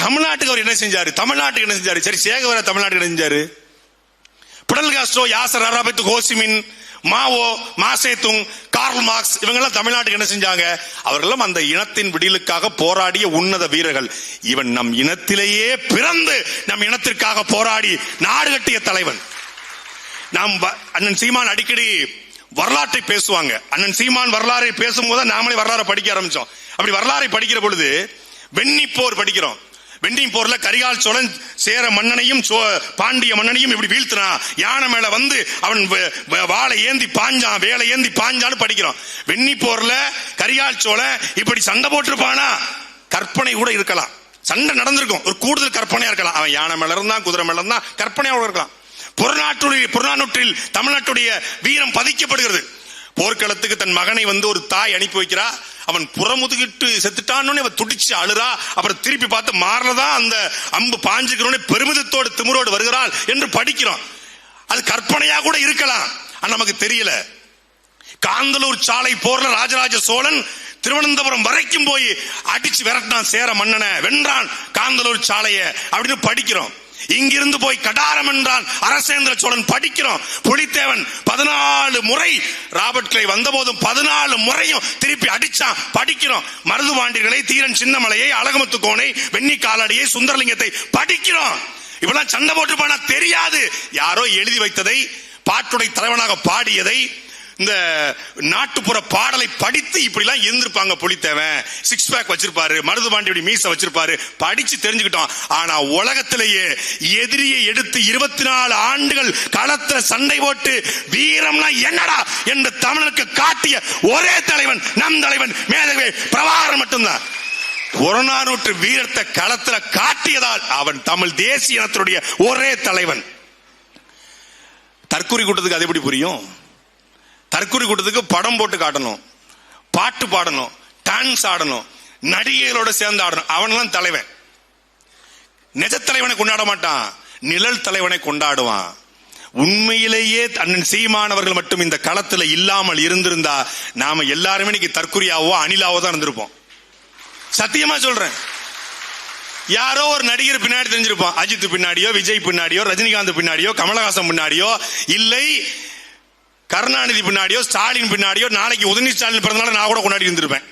தமிழ்நாட்டுக்கு அவர் என்ன செஞ்சாரு? தமிழ்நாட்டுக்கு என்ன செஞ்சாரு? சரி சேகவர தமிழ்நாட்டுக்கு என்ன செஞ்சாரு? Fidel Castro Yasser Arafat Ho Chi Minh Mao Zedong Karl Marx இவங்கெல்லாம் தமிழ்நாட்டுக்கு என்ன செஞ்சாங்க? அவர்களும் அந்த இனத்தின் விடியலுக்காக போராடிய உன்னத வீரர்கள். இவன் நம் இனத்திலேயே பிறந்து நம் இனத்திற்காக போராடி நாடு கட்டிய தலைவன். நாம் வ- அண்ணன் சீமான் அடிக்கடி வரலாற்றை பேசுவாங்க. அண்ணன் சீமான் வரலாறை பேசும்போது நாமளே வரலாறை படிக்க ஆரம்பிச்சோம். அப்படி வரலாறை படிக்கிற பொழுது வெண்ணி போர் படிக்கிறோம். வெண்டிங் போர்ல கரிகால் சோழன் சேர மன்னனையும் சோ- பாண்டிய மன்னனையும் இப்படி வீழ்த்தினான் யானை மேல வந்து அவன் வ- வ- ஏந்தி பாஞ்சான் வேலை ஏந்தி பாஞ்சான்னு படிக்கிறோம் வெண்ணி போர்ல கரிகால் சோழன் இப்படி சண்டை போட்டிருப்பானா? கற்பனை கூட இருக்கலாம். சண்டை நடந்திருக்கும். ஒரு கூடுதல் கற்பனையா இருக்கலாம். அவன் யானை மேல இருந்தான் குதிரை மேல இருந்தான் கற்பனையா கூட இருக்கலாம். புறநாட்டுடைய புறநானூற்றில் தமிழ்நாட்டுடைய வீரம் பதிக்கப்படுகிறது. போர்க்களத்துக்கு தன் மகனை வந்து ஒரு தாய் அனுப்பி வைக்கிறா. அவன் புறமுதுகிட்டு செத்துட்டான்னு அவன் துடிச்சு அழுறா. அப்புறம் திருப்பி பார்த்து மாறலதான் அந்த அம்பு பாஞ்சுக்கிறோன்னு பெருமிதத்தோடு திமிரோடு வருகிறாள் என்று படிக்கிறோம். அது கற்பனையா கூட இருக்கலாம். ஆனா நமக்கு தெரியல. காந்தலூர் சாலை போர்ல ராஜராஜ சோழன் திருவனந்தபுரம் வரைக்கும் போய் அடிச்சு விரட்டினான் சேர மன்னனை. வென்றான் காந்தலூர் சாலைய அப்படின்னு படிக்கிறோம். இங்கிருந்து போய் கடாரம் என்றான் அரசேந்திர சோழன். படிக்கிறோம். புலித்தேவன் பதினாலு முறை ராபர்ட் கிளை வந்தபோதும் பதினாலு முறையும் திருப்பி அடிச்சான். படிக்கிறோம். மருதுபாண்டியர்களை தீரன் சின்னமலையை அழகமுத்து கோனை வெண்ணி காலடியை சுந்தரலிங்கத்தை படிக்கிறோம். இப்பெல்லாம் சண்டை போட்டு போனா தெரியாது. யாரோ எழுதி வைத்ததை பாட்டுடை தலைவனாக பாடியதை இந்த நாட்டுப்புற பாடலை படித்து இப்படி எல்லாம் இருந்திருப்பாங்க புலித்தேவன். சிக்ஸ் பேக் வச்சிருப்பாரு மருதுபாண்டியுடைய மீச வச்சிருப்பாரு. படிச்சு தெரிஞ்சுக்கிட்டோம். ஆனா உலகத்திலேயே எதிரியை எடுத்து இருபத்தி நாலு ஆண்டுகள் களத்துல சண்டை போட்டு வீரம்னா என்னடா என்று தமிழனுக்கு காட்டிய ஒரே தலைவன் நம் தலைவன் மேதவே பிரபாகரன் மட்டும்தான். புறநானூற்று வீரத்தை களத்துல காட்டியதால் அவன் தமிழ் தேசிய இனத்தினுடைய ஒரே தலைவன். தற்கொலை கூட்டத்துக்கு அது எப்படி புரியும்? தற்கொலை கூட்டத்துக்கு படம் போட்டு காட்டணும். பாட்டு பாடணும். டான்ஸ் ஆடணும். நடிகைகளோட சேர்ந்து ஆடணும். அவன்லாம் தலைவன். நிஜ தலைவனை கொண்டாட மாட்டான். நிழல் தலைவனை கொண்டாடுவான். உண்மையிலேயே அண்ணன் சீமானவர்கள் மட்டும் இந்த களத்துல இல்லாமல் இருந்திருந்தா நாம எல்லாருமே இன்னைக்கு தற்குறியாவோ அணிலாவோ தான் இருந்திருப்போம். சத்தியமா சொல்றேன். யாரோ ஒரு நடிகர் பின்னாடி தெரிஞ்சிருப்பான். அஜித் பின்னாடியோ விஜய் பின்னாடியோ ரஜினிகாந்த் பின்னாடியோ கமலஹாசன் பின்னாடியோ இல்லை கருணாநிதி பின்னாடியோ ஸ்டாலின் பின்னாடியோ நாளைக்கு உதயநிதி ஸ்டாலின் பிறந்தனால நான் கூட கொண்டாடி இருந்திருப்பேன்.